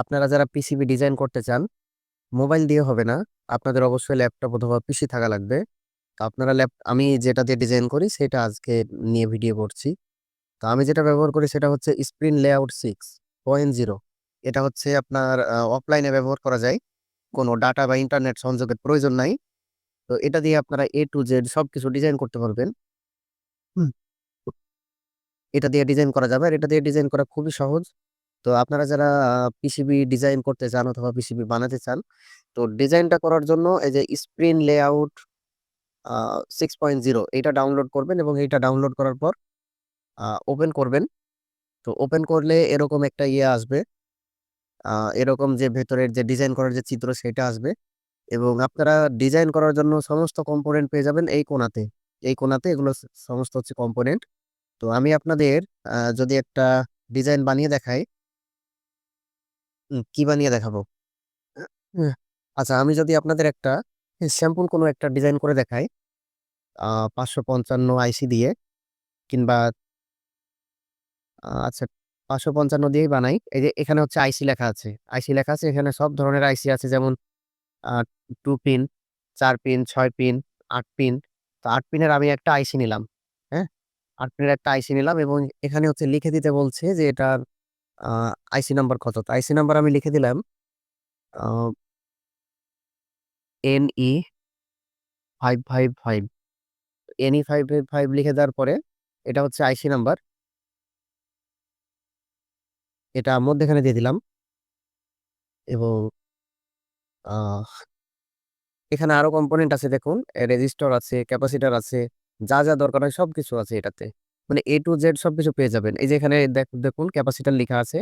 আপনারা যারা PCB design করতে চান মোবাইল দিয়ে হবে না। আপনাদের অবশ্যই ল্যাপটপ অথবা পিসি থাকা লাগবে। তো আপনারা ল্যাপ আমি যেটা দিয়ে ডিজাইন করি সেটা আজকে নিয়ে ভিডিও করছি। তো আমি যেটা ব্যবহার করি সেটা হচ্ছে screen layout six point zero এটা হচ্ছে আপনার অফলাইনে ব্যবহার করা যায়। কোনো ডাটা বা ইন্টারনেট সংযোগের প্রয়োজন নাই। তো এটা দিয়ে আপনারা এ টু জেড সব কিছু ডিজাইন করতে পারবেন। এটা দিয়ে ডিজাইন করা যাবে। আর এটা দিয়ে ডিজাইন করা খুবই সহজ। তো আপনারা যারা পিসিবি ডিজাইন করতে চান অথবা পিসিবি বানাতে চান, তো ডিজাইনটা করার জন্য এই যে screen layout six point zero এইটা ডাউনলোড করবেন এবং এইটা ডাউনলোড করার পর ওপেন করবেন। তো ওপেন করলে এরকম একটা ইয়ে আসবে এরকম যে ভেতরের যে ডিজাইন করার যে চিত্র সেটা আসবে এবং আপনারা ডিজাইন করার জন্য সমস্ত কম্পোনেন্ট পেয়ে যাবেন এই কোণাতে। এই কোণাতে এগুলো সমস্ত হচ্ছে কম্পোনেন্ট তো আমি আপনাদের যদি একটা ডিজাইন বানিয়ে দেখাই কি বানিয়ে দেখাবো? আচ্ছা আমি যদি আপনাদের একটা স্যাম্পল কোনো একটা ডিজাইন করে দেখাই। পাঁচশো পঞ্চান্ন আইসি দিয়ে কিংবা আচ্ছা পাঁচশো পঞ্চান্ন দিয়েই বানাই। এই যে এখানে হচ্ছে আইসি লেখা আছে। আইসি লেখা আছে, এখানে সব ধরনের আইসি আছে। যেমন টু পিন, চার পিন, ছয় পিন, আট পিন। তো আট পিনের আমি একটা আইসি নিলাম হ্যাঁ? আট পিনের একটা আইসি নিলাম এবং এখানে হচ্ছে লিখে দিতে বলছে যে এটার আইসি নাম্বার কত? আইসি নাম্বার আমি লিখে দিলাম N E five five five N E five five লিখে দেওয়ার পরে এটা হচ্ছে আইসি নাম্বার এটা মধ্যেখানে দিয়ে দিলাম। এবং এখানে আরও কম্পোনেন্ট আছে দেখুন রেজিস্টর আছে ক্যাপাসিটার আছে, যা যা দরকার হয় সবকিছু আছে এটাতে। মানে এ টু জেড সবকিছু পেয়ে যাবেন। এই যে এখানে দেখ- দেখুন ক্যাপাসিটার লেখা আছে।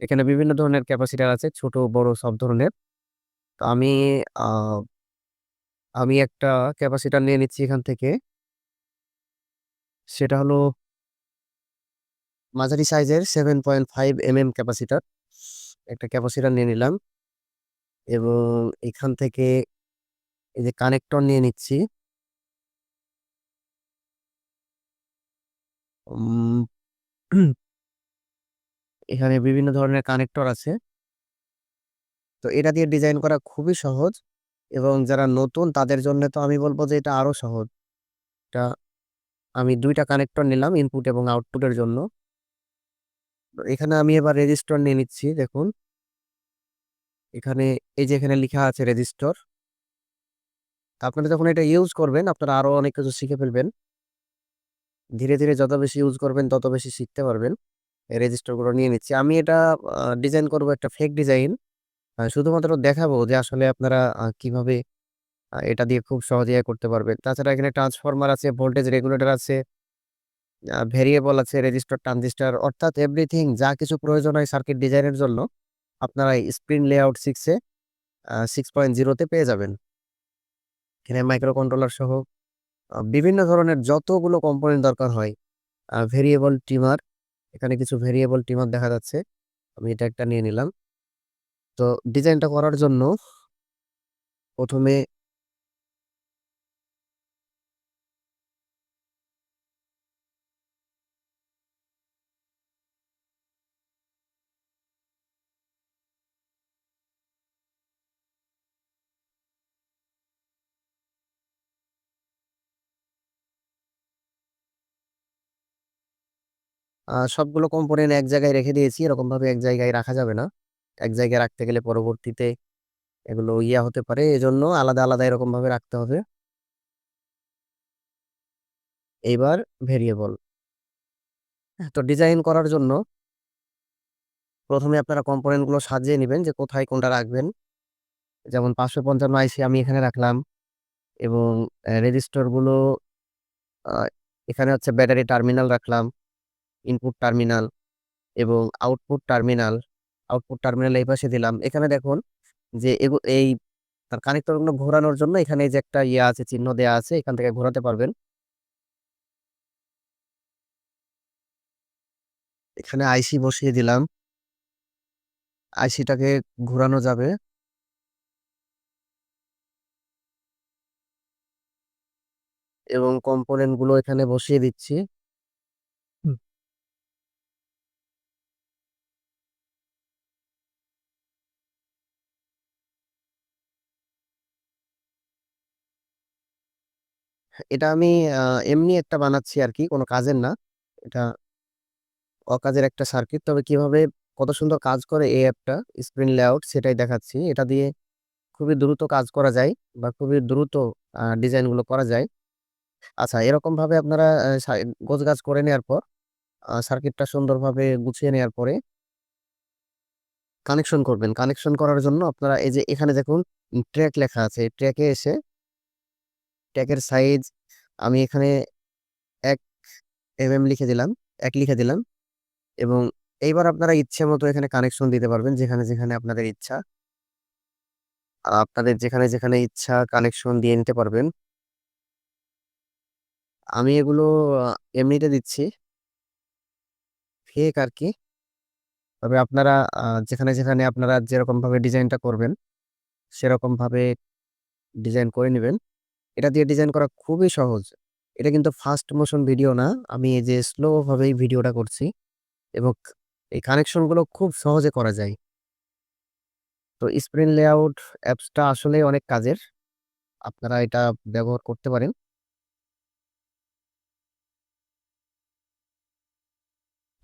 এখানে বিভিন্ন ধরনের ক্যাপাসিটার আছে, ছোট, বড়, সব ধরনের। তো আমি আমি একটা ক্যাপাসিটার নিয়ে নিচ্ছি এখান থেকে। সেটা হলো মাঝারি সাইজের seven point five M M capacitor. একটা ক্যাপাসিটার নিয়ে নিলাম। এবং এখান থেকে এই যে কানেক্টর নিয়ে নিচ্ছি। এখানে বিভিন্ন ধরনের কানেক্টর আছে। তো এটা দিয়ে ডিজাইন করা খুবই সহজ এবং যারা নতুন তাদের জন্য তো আমি বলব যে এটা আরও সহজ। এটা আমি দুইটা কানেক্টর নিলাম ইনপুট এবং আউটপুটের জন্য। এখানে আমি এবার রেজিস্টর নিয়ে নিচ্ছি, দেখুন। এখানে এই যে এখানে লেখা আছে রেজিস্টর আপনারা যখন এটা ইউজ করবেন, আপনারা আরও অনেক কিছু শিখে ফেলবেন। ধীরে ধীরে যত বেশি ইউজ করবেন, তত বেশি শিখতে পারবেন। রেজিস্টারগুলো নিয়ে নিচ্ছি। আমি এটা ডিজাইন করব একটা ফেক ডিজাইন শুধুমাত্র দেখাবো যে আসলে আপনারা কীভাবে এটা দিয়ে খুব সহজে ইয়ে করতে পারবেন। তাছাড়া এখানে ট্রান্সফরমার আছে ভোল্টেজ রেগুলেটর আছে ভেরিয়েবল আছে রেজিস্টার ট্রানজিস্টার অর্থাৎ এভরিথিং যা কিছু প্রয়োজন হয় সার্কিট ডিজাইনের জন্য, আপনারা স্ক্রিন লেআউট সিক্সে সিক্স পয়েন্ট জিরোতে পেয়ে যাবেন। এখানে মাইক্রো কন্ট্রোলার সহ বিভিন্ন ধরনের যতগুলো কম্পোনেন্ট দরকার হয় ভেরিয়েবল টিমার, এখানে কিছু ভেরিয়েবল টিমার দেখা যাচ্ছে, আমি এটা একটা নিয়ে নিলাম। তো ডিজাইনটা করার জন্য প্রথমে সবগুলো কম্পোনেন্ট এক জায়গায় রেখে দিয়েছি এরকম ভাবে এক জায়গায় রাখা যাবে না। এক জায়গায় রাখতে গেলে পরবর্তীতে এগুলো ইয়া হতে পারে, এজন্য আলাদা আলাদা এরকম ভাবে রাখতে হবে। এইবার ভেরিয়েবল তো ডিজাইন করার জন্য প্রথমে আপনারা কম্পোনেন্টগুলো সাজিয়ে নেবেন যে কোথায় কোনটা রাখবেন। যেমন পাঁচশো পঞ্চান্ন আইসি আমি এখানে রাখলাম এবং রেজিস্টরগুলো এখানে হচ্ছে ব্যাটারি টার্মিনাল রাখলাম। ইনপুট টার্মিনাল এবং আউটপুট টার্মিনাল আউটপুট টার্মিনাল এই পাশে দিলাম। এখানে দেখুন যে এই তার কানেক্টরগুলো ঘোরানোর জন্য এখানে যে একটা ইয়ে আছে, চিহ্ন দেওয়া আছে, এখান থেকে ঘোরাতে পারবেন। এখানে আইসি বসিয়ে দিলাম। আইসিটাকে ঘোরানো যাবে। এবং কম্পোনেন্টগুলো এখানে বসিয়ে দিচ্ছি। এটা আমি এমনি একটা বানাচ্ছি আর কি কোনো কাজের না। এটা অকাজের একটা সার্কিট। তবে কীভাবে কত সুন্দর কাজ করে এই অ্যাপটা স্ক্রিন লেআউট সেটাই দেখাচ্ছি। এটা দিয়ে খুবই দ্রুত কাজ করা যায় বা খুবই দ্রুত ডিজাইনগুলো করা যায়। আচ্ছা এরকমভাবে আপনারা, আ গাছ করে নেওয়ার পর সার্কিটটা সুন্দরভাবে গুছিয়ে নেওয়ার পরে কানেকশন করবেন। কানেকশন করার জন্য আপনারা এই যে এখানে দেখুন ট্র্যাক লেখা আছে। ট্র্যাকে এসে ট্র্যাকের সাইজ আমি এখানে ১ এমএম লিখে দিলাম এক লিখে দিলাম এবং এইবার আপনারা ইচ্ছে মতো এখানে কানেকশন দিতে পারবেন যেখানে, যেখানে আপনাদের ইচ্ছা। আপনাদের যেখানে, যেখানে ইচ্ছা কানেকশন দিয়ে নিতে পারবেন। আমি এগুলো এমনিতে দিচ্ছি। ফেক আর কি তবে আপনারা যেখানে, যেখানে আপনারা যেরকমভাবে ডিজাইনটা করবেন, সেরকমভাবে ডিজাইন করে নিবেন। এটা দিয়ে ডিজাইন করা খুবই সহজ। এটা কিন্তু ফাস্ট মোশন ভিডিও না। আমি এই যে স্লো ভাবেই ভিডিওটা করছি এবং এই কানেকশনগুলো খুব সহজে করা যায়। তো স্ক্রিন লেআউট অ্যাপসটা আসলেই অনেক কাজের। আপনারা এটা ব্যবহার করতে পারেন।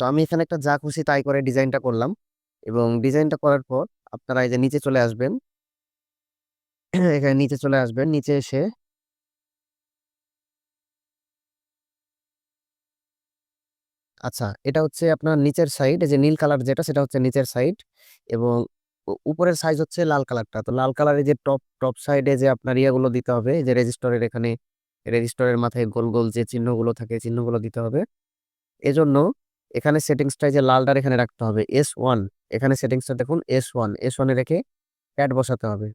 তো আমি এখানে একটা যা খুশি তাই করে ডিজাইনটা করলাম এবং ডিজাইনটা করার পর আপনারা এই যে নিচে চলে আসবেন। এখানে নিচে চলে আসবেন। নিচে এসে আচ্ছা, এটা হচ্ছে আপনার নিচের সাইড এই যে নীল কালার যেটা সেটা হচ্ছে নিচের সাইড এবং উপরের সাইজ হচ্ছে লাল কালারটা। তো লাল কালারের যে টপ, টপ সাইডে যে আপনার ইয়েগুলো দিতে হবে যে রেজিস্টরের এখানে রেজিস্টরের মাথায় গোল, গোল যে চিহ্নগুলো থাকে চিহ্নগুলো দিতে হবে। এজন্য এখানে সেটিংসটা যে লালটার এখানে রাখতে হবে এস ওয়ান এখানে সেটিংসটা দেখুন এস ওয়ান এস ওয়ানে রেখে প্যাড বসাতে হবে।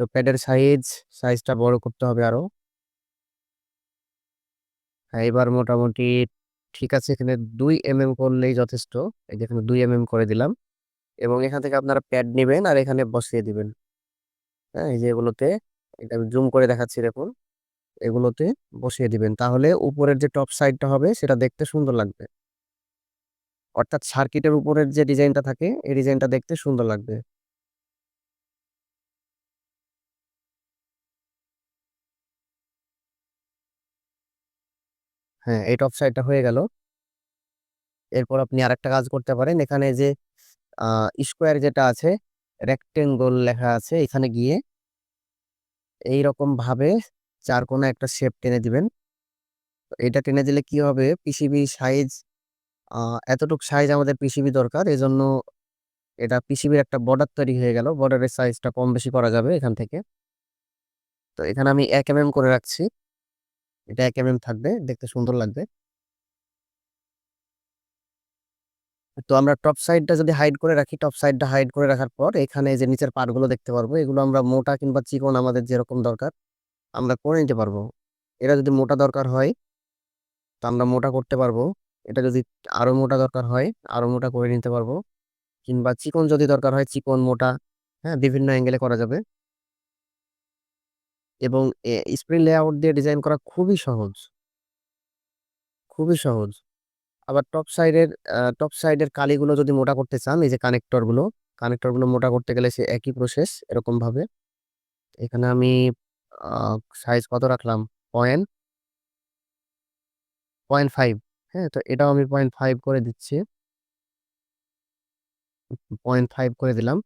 তো প্যাডের সাইজ, সাইজটা বড় করতে হবে আরও। হ্যাঁ, এবার মোটামুটি ঠিক আছে এখানে ২ এমএম করলেই যথেষ্ট। এই যে এখানে ২ এমএম করে দিলাম এবং এখান থেকে আপনারা প্যাড নিবেন আর এখানে বসিয়ে দিবেন। হ্যাঁ, এই যে এগুলোতে এটা আমি জুম করে দেখাচ্ছি দেখুন। এগুলোতে বসিয়ে দিবেন। তাহলে উপরের যে টপ সাইডটা হবে সেটা দেখতে সুন্দর লাগবে। অর্থাৎ সার্কিটের উপরের যে ডিজাইনটা থাকে এই ডিজাইনটা দেখতে সুন্দর লাগবে। হ্যাঁ, এই টপ সাইডটা হয়ে গেল। এরপর আপনি আরেকটা কাজ করতে পারেন। এখানে যে স্কোয়ার যেটা আছে, রেক্টেঙ্গল লেখা আছে এখানে গিয়ে এইরকমভাবে ৪ কোণা একটা শেপ টেনে দিবেন। এটা টেনে দিলে কি হবে পিসিবি সাইজ এতটুক সাইজ আমাদের পিসিবি দরকার। এজন্য এটা পিসিবির একটা বর্ডার তৈরি হয়ে গেল। বর্ডারের সাইজটা কম বেশি করা যাবে এখান থেকে। তো এখানে আমি ১ এম করে রাখছি। এটা ১ এমএম থাকবে, দেখতে সুন্দর লাগবে। তো আমরা টপ সাইডটা যদি হাইড করে রাখি, টপ সাইডটা হাইড করে রাখার পর এখানে যে নিচের পার্টগুলো দেখতে পারব। এগুলো আমরা মোটা কিংবা চিকন আমাদের যেরকম দরকার আমরা করে নিতে পারব। এটা যদি মোটা দরকার হয় তো আমরা মোটা করতে পারব। এটা যদি আরও মোটা দরকার হয়, আরও মোটা করে নিতে পারব। কিংবা চিকন যদি দরকার হয় চিকন, মোটা, হ্যাঁ? বিভিন্ন অ্যাঙ্গেলে করা যাবে। এবং স্ক্রিন লেআউট দিয়ে ডিজাইন করা খুবই সহজ। খুবই সহজ। আবার টপ সাইডের টপ সাইডের কালিগুলো যদি মোটা করতে চান, এই যে কানেক্টরগুলো, কানেক্টরগুলো মোটা করতে গেলে সে একই প্রসেস এরকমভাবে। এখানে আমি সাইজ কত রাখলাম? পয়েন্ট 0.5 হ্যাঁ? তো এটাও আমি 0.5 করে দিচ্ছি। 0.5 করে দিলাম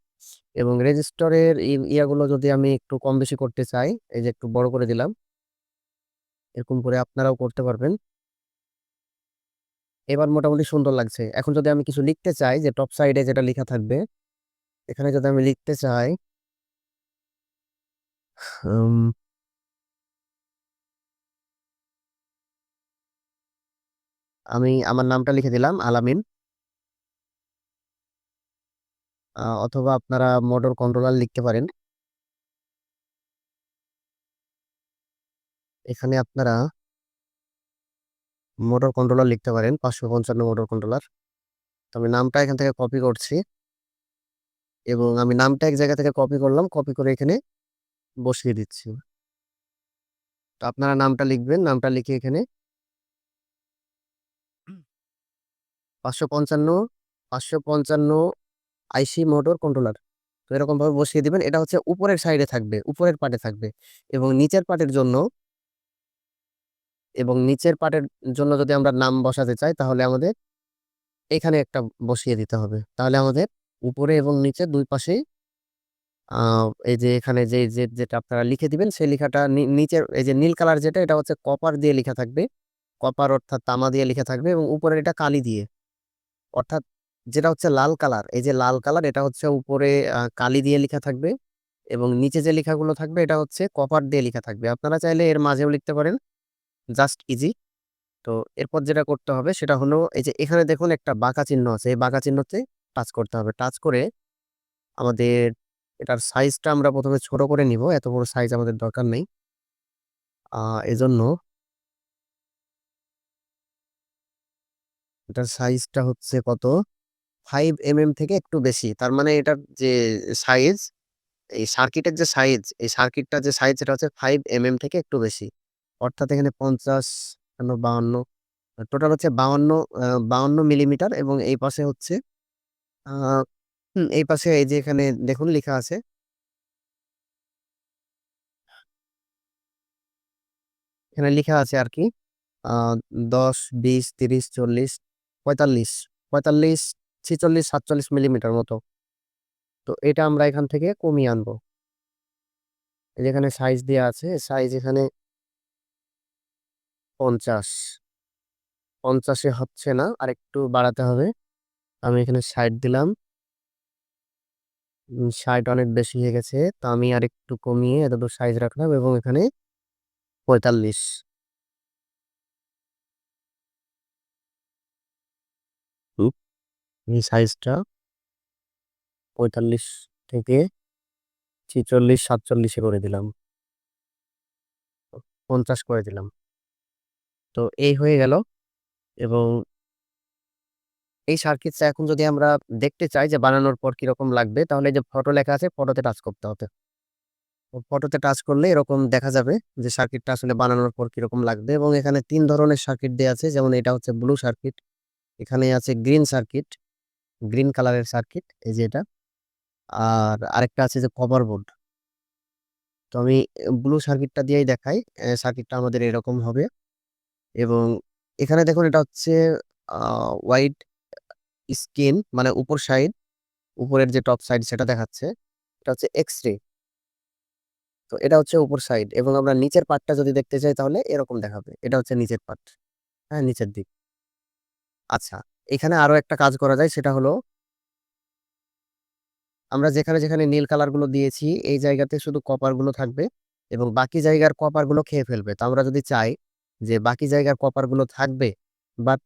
এবং রেজিস্টরের ইয়াগুলো যদি আমি একটু কম বেশি করতে চাই, এই যে একটু বড় করে দিলাম। এরকম করে আপনারাও করতে পারবেন। এবার মোটামুটি সুন্দর লাগছে। এখন যদি আমি কিছু লিখতে চাই যে টপ সাইডে যেটা লিখা থাকবে, এখানে যদি আমি লিখতে চাই আমি আমার নামটা লিখে দিলাম আলামিন। অথবা আপনারা মোটর কন্ট্রোলার লিখতে পারেন। এখানে আপনারা মোটর কন্ট্রোলার লিখতে পারেন। ৫৫৫ মোটর কন্ট্রোলার। তো আমি নামটা এখান থেকে কপি করছি। এবং আমি নামটা এক জায়গা থেকে কপি করলাম। কপি করে এখানে বসিয়ে দিচ্ছি। তো আপনারা নামটা লিখবেন। নামটা লিখে এখানে ৫৫৫, ৫৫৫ আইসি মোটর কন্ট্রোলার। তো এরকমভাবে বসিয়ে দিবেন। এটা হচ্ছে উপরের সাইডে থাকবে, উপরের পার্টে থাকবে এবং নিচের পার্টের জন্য এবং নিচের পার্টের জন্য যদি আমরা নাম বসাতে চাই তাহলে আমাদের এখানে একটা বসিয়ে দিতে হবে তাহলে আমাদের উপরে এবং নিচে দুই পাশে এই যে এখানে যে যে যেটা আপনারা লিখে দিবেন সেই লেখাটা নিচের এই যে নীল কালার যেটা এটা হচ্ছে কপার দিয়ে লেখা থাকবে কপার অর্থাৎ তামা দিয়ে লেখা থাকবে এবং উপরে এটা কালি দিয়ে অর্থাৎ যেটা হচ্ছে লাল কালার। এই যে লাল কালার, এটা হচ্ছে উপরে কালি দিয়ে লেখা থাকবে এবং নিচে যে লেখাগুলো থাকবে, এটা হচ্ছে কপার দিয়ে লেখা থাকবে। আপনারা চাইলে এর মাঝেও লিখতে পারেন। Just easy. তো এরপর যেটা করতে হবে, সেটা হলো এই যে এখানে দেখুন একটা বাঁকা চিহ্ন আছে। এই বাঁকা চিহ্নতে টাচ করতে হবে। টাচ করে আমাদের এটার সাইজটা আমরা প্রথমে ছোট করে নিব। এত বড় সাইজ আমাদের দরকার নেই। এজন্য এটার সাইজটা হচ্ছে কত? ফাইভ এম এম থেকে একটু বেশি। তার মানে এটার যে সাইজ এই সার্কিটের যে সাইজ এই সার্কিটটা যে সাইজ এটা হচ্ছে ফাইভ এম এম থেকে একটু বেশি। অর্থাৎ এখানে পঞ্চাশ বাউন্ন টোটাল হচ্ছে বাউন্ন বাউন্ন মিলিমিটার এবং এই পাশে হচ্ছে এই পাশে এই যে এখানে দেখুন লেখা আছে, এখানে লেখা আছে আর কি দশ, বিশ, তিরিশ, চল্লিশ, পঁয়তাল্লিশ পঁয়তাল্লিশ ছিচল্লিশ, সাতচল্লিশ মিলিমিটার মতো। তো এটা আমরা এখান থেকে কমিয়ে আনব। যেখানে সাইজ দেওয়া আছে সাইজ এখানে পঞ্চাশ। পঞ্চাশে হচ্ছে না আর একটু বাড়াতে হবে। আমি এখানে ষাট দিলাম। ষাট অনেক বেশি হয়ে গেছে। তো আমি আর একটু কমিয়ে এতটুকু সাইজ রাখলাম এবং এখানে পঁয়তাল্লিশ। এই সাইজটা পঁয়তাল্লিশ থেকে ছিচল্লিশ, সাতচল্লিশে করে দিলাম। পঞ্চাশ করে দিলাম। তো এই হয়ে গেল এবং এই সার্কিটটা এখন যদি আমরা দেখতে চাই যে বানানোর পর কীরকম লাগবে, তাহলে যে ফটো লেখা আছে ফটোতে টাচ করতে হবে। ফটোতে টাচ করলে এরকম দেখা যাবে যে সার্কিটটা আসলে বানানোর পর কীরকম লাগবে এবং এখানে তিন ধরনের সার্কিট দেওয়া আছে। যেমন এটা হচ্ছে ব্লু সার্কিট এখানে আছে গ্রিন সার্কিট গ্রিন কালারের সার্কিট এই যে এটা। আর আরেকটা আছে যে কভার বোর্ড তো আমি ব্লু সার্কিটটা দিয়েই দেখাই সার্কিটটা আমাদের এরকম হবে। এবং এখানে দেখুন এটা হচ্ছে হোয়াইট স্কিন মানে উপর সাইড উপরের যে টপ সাইড সেটা দেখাচ্ছে। এটা হচ্ছে এক্স রে তো এটা হচ্ছে উপর সাইড এবং আমরা নিচের পার্টটা যদি দেখতে চাই তাহলে এরকম দেখাবে। এটা হচ্ছে নিচের পার্ট হ্যাঁ নিচের দিক। আচ্ছা। এখানে আরও একটা কাজ করা যায়, সেটা হলো আমরা যেখানে যেখানে নীল কালারগুলো দিয়েছি, এই জায়গাতে শুধু কপারগুলো থাকবে এবং বাকি জায়গার কপারগুলো খেয়ে ফেলবে। তো আমরা যদি চাই যে বাকি জায়গার কপারগুলো থাকবে বাট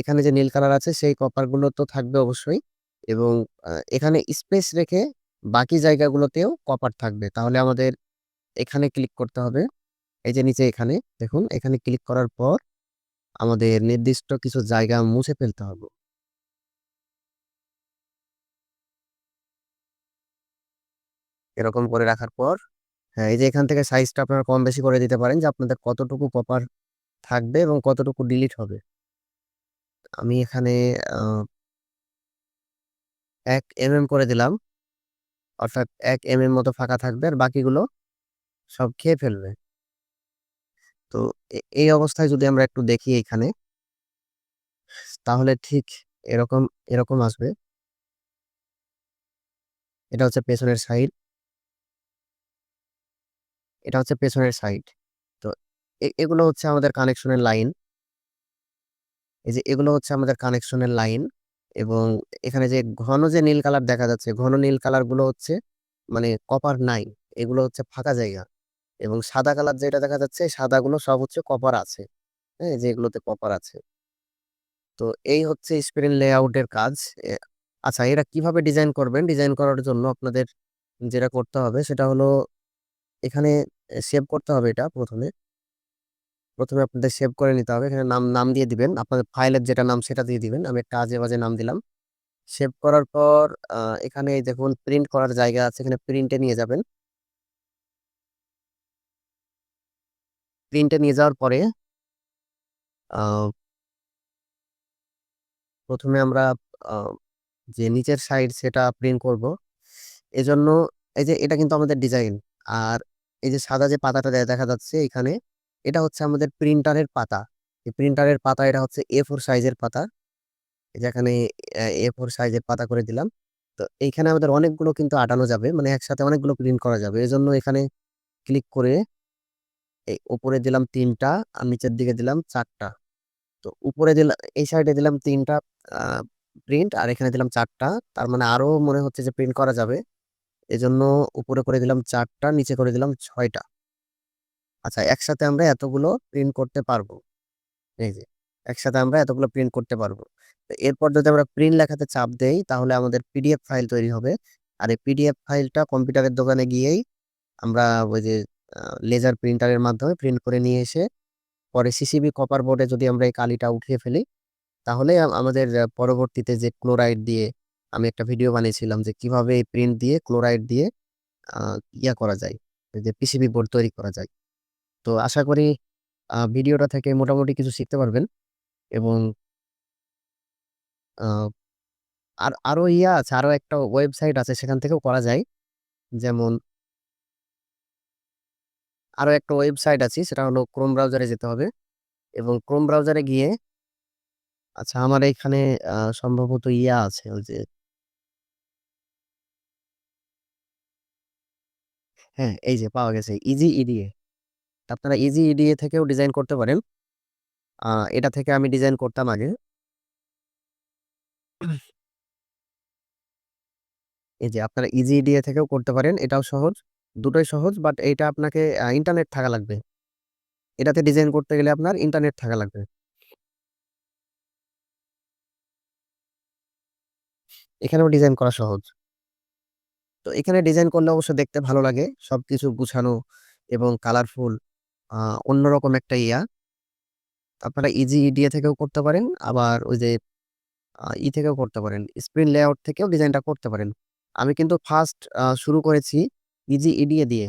এখানে যে নীল কালার আছে, সেই কপারগুলো তো থাকবে অবশ্যই এবং এখানে স্পেস রেখে বাকি জায়গাগুলোতেও কপার থাকবে। তাহলে আমাদের এখানে ক্লিক করতে হবে। এই যে নিচে এখানে, দেখুন, এখানে ক্লিক করার পর আমাদের নির্দিষ্ট কিছু জায়গা মুছে ফেলতে হবে। এরকম করে রাখার পর হ্যাঁ এই যে এখান থেকে সাইজটা আপনারা কম বেশি করে দিতে পারেন যে আপনাদের কতটুকু কপার থাকবে এবং কতটুকু ডিলিট হবে। আমি এখানে এক এম এম করে দিলাম। অর্থাৎ এক এম এম মতো ফাঁকা থাকবে আর বাকিগুলো সব খেয়ে ফেলবে। তো এই অবস্থায় যদি আমরা একটু দেখি এখানে। তাহলে ঠিক এরকম এরকম আসবে। এটা হচ্ছে পেছনের সাইড। এটা হচ্ছে পেছনের সাইড। তো এগুলো হচ্ছে আমাদের কানেকশনের লাইন। এই যে এগুলো হচ্ছে আমাদের কানেকশনের লাইন এবং এখানে যে ঘন যে নীল কালার দেখা যাচ্ছে, ঘন নীল কালারগুলো হচ্ছে মানে কপার নাই। এগুলো হচ্ছে ফাঁকা জায়গা। এবং সাদা কালার যেটা দেখা যাচ্ছে, সাদাগুলো সব হচ্ছে কপার আছে। হ্যাঁ যেগুলোতে কপার আছে। তো এই হচ্ছে স্ক্রিন লেআউটের কাজ। আচ্ছা এরা কীভাবে ডিজাইন করবেন? ডিজাইন করার জন্য আপনাদের যেটা করতে হবে, সেটা হলো এখানে সেভ করতে হবে এটা প্রথমে। প্রথমে আপনাদের সেভ করে নিতে হবে। এখানে নাম নাম দিয়ে দিবেন। আপনাদের ফাইলের যেটা নাম, সেটা দিয়ে দিবেন। আমি একটা আজে বাজে নাম দিলাম। সেভ করার পর এখানে দেখুন প্রিন্ট করার জায়গা আছে। এখানে প্রিন্টে নিয়ে যাবেন। প্রিন্টে নিয়ে যাওয়ার পরে প্রথমে আমরা যে নিচের সাইড সেটা প্রিন্ট করব। এজন্য এই যে এটা কিন্তু আমাদের ডিজাইন আর এই যে সাদা যে পাতাটা দেখা যাচ্ছে এখানে, এটা হচ্ছে আমাদের প্রিন্টারের পাতা। এই প্রিন্টারের পাতা, এটা হচ্ছে এ ফোর সাইজের পাতা। যেখানে এ ফোর সাইজের পাতা করে দিলাম। তো এইখানে আমাদের অনেকগুলো কিন্তু আটানো যাবে মানে একসাথে অনেকগুলো প্রিন্ট করা যাবে। এই জন্য এখানে ক্লিক করে এই উপরে দিলাম তিনটা আর নিচের দিকে দিলাম চারটা। তো উপরে দিলাম এই সাইডে দিলাম তিনটা প্রিন্ট আর এখানে দিলাম চারটা। তার মানে আরও মনে হচ্ছে যে প্রিন্ট করা যাবে। এজন্য উপরে করে দিলাম চারটা, নিচে করে দিলাম ছয়টা। আচ্ছা একসাথে আমরা এতগুলো প্রিন্ট করতে পারব। এই যে, একসাথে আমরা এতগুলো প্রিন্ট করতে পারব। এরপর যদি আমরা প্রিন্ট লেখাতে চাপ দেই, তাহলে আমাদের পিডিএফ ফাইল তৈরি হবে। আর এই পিডিএফ ফাইলটা কম্পিউটারের দোকানে গিয়েই আমরা ওই যে লেজার প্রিন্টারের মাধ্যমে প্রিন্ট করে নিয়ে এসে, পরে সিসিবি কপার বোর্ডে যদি আমরা এই কালিটা উঠিয়ে ফেলি, তাহলে আমাদের পরবর্তীতে যে ক্লোরাইড দিয়ে আমি একটা ভিডিও বানিয়েছিলাম যে কীভাবে এই প্রিন্ট দিয়ে ক্লোরাইড দিয়ে ইয়া করা যায় যে পিসিবি বোর্ড তৈরি করা যায়। তো আশা করি ভিডিওটা থেকে মোটামুটি কিছু শিখতে পারবেন এবং আর আরও ইয়া আছে আরও একটা ওয়েবসাইট আছে সেখান থেকেও করা যায়। যেমন আরও একটা ওয়েবসাইট আছে, সেটা হলো ক্রোম ব্রাউজারে যেতে হবে। এবং ক্রোম ব্রাউজারে গিয়ে আচ্ছা আমার এখানে সম্ভবত ইয়া আছে, ওই যে হ্যাঁ এই যে পাওয়া গেছে ইজি ইডিএ আপনারা ইজি ইডিএ থেকেও ডিজাইন করতে পারেন। এটা থেকে আমি ডিজাইন করতাম আগে। এই যে আপনারা ইজি ইডিএ থেকেও করতে পারেন, এটাও সহজ। দুটোই সহজ বাট এইটা আপনাকে ইন্টারনেট থাকা লাগবে। এটাতে ডিজাইন করতে গেলে আপনার ইন্টারনেট থাকা লাগবে। এখানেও ডিজাইন করা সহজ। তো এখানে ডিজাইন করলে অবশ্য দেখতে ভালো লাগে, সবকিছু গুছানো এবং কালারফুল অন্যরকম একটা ইয়া। আপনারা ইজি ইডিএ থেকেও করতে পারেন, আবার ওই যে ই থেকেও করতে পারেন। স্ক্রিন লেআউট থেকেও ডিজাইনটা করতে পারেন। আমি কিন্তু ফার্স্ট শুরু করেছি ইজি ইডিএ দিয়ে